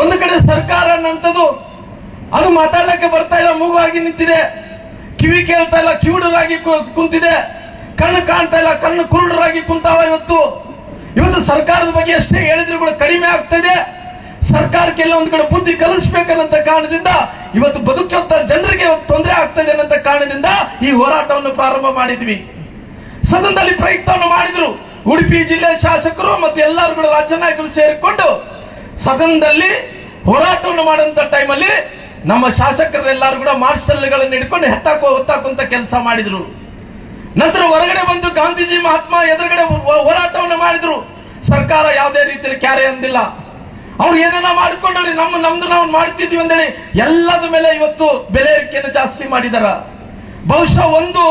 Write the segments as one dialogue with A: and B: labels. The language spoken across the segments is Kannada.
A: ಒಂದು ಕಡೆ ಸರ್ಕಾರ ಅನ್ನಂಥದ್ದು, ಅದು ಮಾತಾಡಕ್ಕೆ ಬರ್ತಾ ಇಲ್ಲ ಮೂಗಾಗಿ ನಿಂತಿದೆ. ಕಿವಿ ಕೇಳ್ತಾ ಇಲ್ಲ, ಕಿವುಡರಾಗಿ ಕುಂತಿದೆ. ಕಣ್ಣು ಕಾಣ್ತಾ ಇಲ್ಲ, ಕಣ್ಣು ಕುರುಡರಾಗಿ ಕುಂತಾವ ಇವತ್ತು. ಇವತ್ತು ಸರ್ಕಾರದ ಬಗ್ಗೆ ಎಷ್ಟೇ ಹೇಳಿದ್ರು ಕೂಡ ಕಡಿಮೆ ಆಗ್ತಾ ಇದೆ. ಸರ್ಕಾರಕ್ಕೆಲ್ಲ ಒಂದು ಕಡೆ ಬುದ್ಧಿ ಕಲಿಸ್ಬೇಕನ್ನಂತ ಕಾರಣದಿಂದ ಇವತ್ತು ಬದುಕಂತ ಜನರಿಗೆ ತೊಂದರೆ ಆಗ್ತಾ ಇದೆ ಅನ್ನಂತ ಕಾರಣದಿಂದ ಈ ಹೋರಾಟವನ್ನು ಪ್ರಾರಂಭ ಮಾಡಿದ್ವಿ. ಸದನದಲ್ಲಿ ಪ್ರಯತ್ನವನ್ನು ಮಾಡಿದ್ರು. ಉಡುಪಿ ಜಿಲ್ಲೆ ಶಾಸಕರು ಮತ್ತು ಎಲ್ಲರೂ ಕೂಡ ರಾಜ್ಯ ನಾಯಕರು ಸೇರಿಕೊಂಡು ಸದನದಲ್ಲಿ ಹೋರಾಟವನ್ನು ಮಾಡುವಂತ ಟೈಮಲ್ಲಿ ನಮ್ಮ ಶಾಸಕರೆಲ್ಲರೂ ಕೂಡ ಮಾರ್ಷಲ್ಗಳನ್ನು ಹಿಡ್ಕೊಂಡು ಹೆತ್ತಾಕೋ ಹೊತ್ತಾಕುವಂತ ಕೆಲಸ ಮಾಡಿದ್ರು. ನಂತರ ಹೊರಗಡೆ ಬಂದು ಗಾಂಧೀಜಿ, ಮಹಾತ್ಮ ಎದುರುಗಡೆ ಹೋರಾಟವನ್ನು ಮಾಡಿದ್ರು. ಸರ್ಕಾರ ಯಾವುದೇ ರೀತಿಯಲ್ಲಿ ಕ್ಯಾರೆ ಅಂದಿಲ್ಲ. ಅವ್ರು ಏನೇನ ಮಾಡಿಕೊಂಡ್ರಿ ನಮ್ಮ, ನಮ್ದು ನಾವು ಮಾಡ್ತಿದ್ವಿ ಅಂದೇಳಿ ಎಲ್ಲದ ಮೇಲೆ ಇವತ್ತು ಬೆಲೆ ಏರಿಕೆಯನ್ನು ಜಾಸ್ತಿ ಮಾಡಿದಾರ. ಬಹುಶಃ ಒಂದು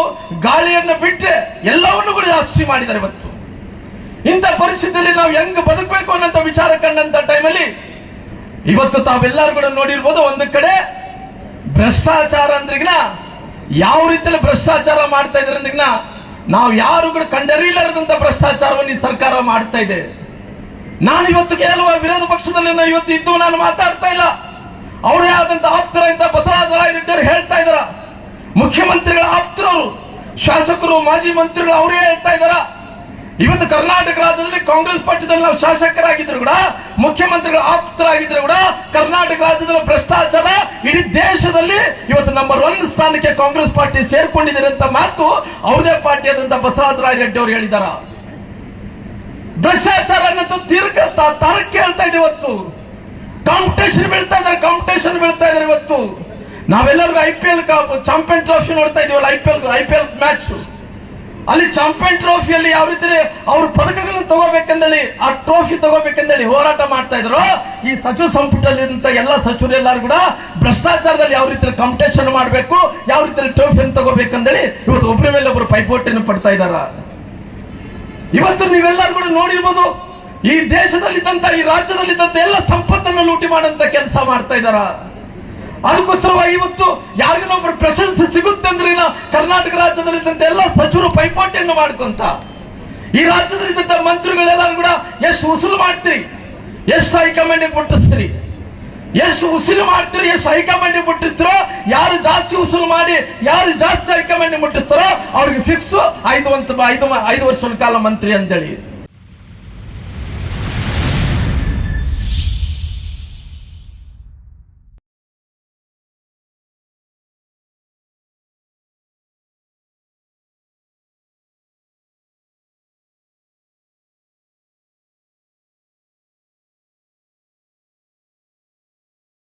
A: ಗಾಳಿಯನ್ನು ಬಿಟ್ಟರೆ ಎಲ್ಲವನ್ನು ಕೂಡ ಜಾಸ್ತಿ ಮಾಡಿದ್ದಾರೆ ಇವತ್ತು. ಇಂಥ ಪರಿಸ್ಥಿತಿಯಲ್ಲಿ ನಾವು ಹೆಂಗ್ ಬದುಕಬೇಕು ಅನ್ನೋಂಥ ವಿಚಾರ ಕಂಡಂತ ಟೈಮಲ್ಲಿ ಇವತ್ತು ತಾವೆಲ್ಲರೂ ಕೂಡ ನೋಡಿರ್ಬೋದು ಒಂದು ಕಡೆ ಭ್ರಷ್ಟಾಚಾರ ಅಂದ್ರಿಗಿನ ಯಾವ ರೀತಿಯಲ್ಲಿ ಭ್ರಷ್ಟಾಚಾರ ಮಾಡ್ತಾ ಇದ್ರೆ ಅಂದ್ರಿಗಿನ ನಾವು ಯಾರು ಕೂಡ ಕಂಡರಿಲಾರದಂತ ಭ್ರಷ್ಟಾಚಾರವನ್ನು ಈ ಸರ್ಕಾರ ಮಾಡ್ತಾ ಇದೆ. ನಾನು ಇವತ್ತು ಕೇಳುವ ವಿರೋಧ ಪಕ್ಷದಲ್ಲಿ ನಾನು ಇವತ್ತು ಇದ್ದು ನಾನು ಮಾತಾಡ್ತಾ ಇಲ್ಲ. ಅವರೇ ಆದಂತ ಆಪ್ತರ ಇಂತ ಬಸವರಾಜ ರಾಯರೆಡ್ಡಿಯವರು ಹೇಳ್ತಾ ಇದ್ದಾರ. ಮುಖ್ಯಮಂತ್ರಿಗಳ ಆಪ್ತರವರು ಶಾಸಕರು, ಮಾಜಿ ಮಂತ್ರಿಗಳು ಅವರೇ ಹೇಳ್ತಾ ಇದಾರ ಇವತ್ತು ಕರ್ನಾಟಕ ರಾಜ್ಯದಲ್ಲಿ ಕಾಂಗ್ರೆಸ್ ಪಕ್ಷದಲ್ಲಿ ನಾವು ಶಾಸಕರಾಗಿದ್ರು ಕೂಡ, ಮುಖ್ಯಮಂತ್ರಿಗಳ ಆಪ್ತರಾಗಿದ್ರು ಕೂಡ, ಕರ್ನಾಟಕ ರಾಜ್ಯದಲ್ಲಿ ಭ್ರಷ್ಟಾಚಾರ ಇಡೀ ದೇಶದಲ್ಲಿ ಇವತ್ತು ನಂಬರ್ ಒನ್ ಸ್ಥಾನಕ್ಕೆ ಕಾಂಗ್ರೆಸ್ ಪಾರ್ಟಿ ಸೇರ್ಕೊಂಡಿದ್ದಾರೆ ಅಂತ ಮಾತು ಅವರದೇ ಪಾರ್ಟಿ ಆದಂತ ಬಸವರಾಜ ರಾಯರೆಡ್ಡಿ ಅವರು ಹೇಳಿದಾರ. ಭ್ರಷ್ಟಾಚಾರ ಅನ್ನೋದು ದೀರ್ಘ ತರಕ್ಕೆ ಹೇಳ್ತಾ ಇದೆ ಇವತ್ತು. ಕಾಂಪಿಟೇಷನ್ ಬೀಳ್ತಾ ಇದಾರೆ ಕಾಂಪಿಟೇಷನ್ ಬೀಳ್ತಾ ಇದಾರೆ ಇವತ್ತು. ನಾವೆಲ್ಲರಿಗೂ I P L champion trophy ನೋಡ್ತಾ ಇದೀವಲ್ಲ I P L I P L match ಅಲ್ಲಿ ಚಾಂಪಿಯನ್ ಟ್ರೋಫಿಯಲ್ಲಿ ಯಾವ ರೀತಿ ಅವ್ರ ಪದಕಗಳನ್ನು ತಗೋಬೇಕಂದೇಳಿ, ಆ ಟ್ರೋಫಿ ತಗೋಬೇಕಂದೇಳಿ ಹೋರಾಟ ಮಾಡ್ತಾ ಇದ್ರು. ಈ ಸಚಿವ ಸಂಪುಟದಲ್ಲಿ ಎಲ್ಲ ಸಚಿವರು ಎಲ್ಲರೂ ಕೂಡ ಭ್ರಷ್ಟಾಚಾರದಲ್ಲಿ ಯಾವ ರೀತಿ ಕಾಂಪಿಟೇಷನ್ ಮಾಡಬೇಕು ಯಾವ ರೀತಿ ಟ್ರೋಫಿಯನ್ನು ತಗೋಬೇಕಂದೇಳಿ ಇವತ್ತು ಒಬ್ಬರ ಮೇಲೆ ಒಬ್ಬರು ಪೈಪೋಟಿಯನ್ನು ಪಡ್ತಾ ಇದ್ದಾರ ಇವತ್ತು ನೀವೆಲ್ಲರೂ ಕೂಡ ನೋಡಿರ್ಬೋದು, ಈ ದೇಶದಲ್ಲಿದ್ದಂತ ಈ ರಾಜ್ಯದಲ್ಲಿದ್ದಂತ ಎಲ್ಲ ಸಂಪತ್ತನ್ನು ಲೂಟಿ ಮಾಡುವಂತ ಕೆಲಸ ಮಾಡ್ತಾ ಇದಾರ. ಅದಕ್ಕೋಸ್ಕರವಾಗಿ ಇವತ್ತು ಯಾರಿಗೊಬ್ಬರು ಪ್ರಶಸ್ತಿ ಸಿಗುತ್ತೆ ಅಂದ್ರೆ ಕರ್ನಾಟಕ ರಾಜ್ಯದಲ್ಲಿ ಇದ್ದಂತ ಎಲ್ಲ ಸಚಿವರು ಪೈಪೋಟಿಯನ್ನು ಮಾಡ್ಕೊಂತ. ಈ ರಾಜ್ಯದಲ್ಲಿದ್ದಂತ ಮಂತ್ರಿಗಳೆಲ್ಲರೂ ಕೂಡ ಎಷ್ಟು ಉಸುಲು ಮಾಡ್ತೀರಿ? ಎಷ್ಟು ಹೈಕಮಾಂಡ್ ಮುಟ್ಟಿಸ್ತೀರಿ ಎಷ್ಟು ಉಸಿರು ಮಾಡ್ತೀರಿ? ಎಷ್ಟು ಹೈಕಮಾಂಡ್ ಮುಟ್ಟಿಸ್ತಾರೋ ಯಾರು ಜಾಸ್ತಿ ಉಸುಲು ಮಾಡಿ, ಯಾರು ಜಾಸ್ತಿ ಹೈಕಮಾಂಡ್ ಮುಟ್ಟಿಸ್ತಾರೋ ಅವ್ರಿಗೆ ಫಿಕ್ಸ್ ಐದು ಐದು ಐದು ವರ್ಷದ ಕಾಲ ಮಂತ್ರಿ ಅಂತೇಳಿ.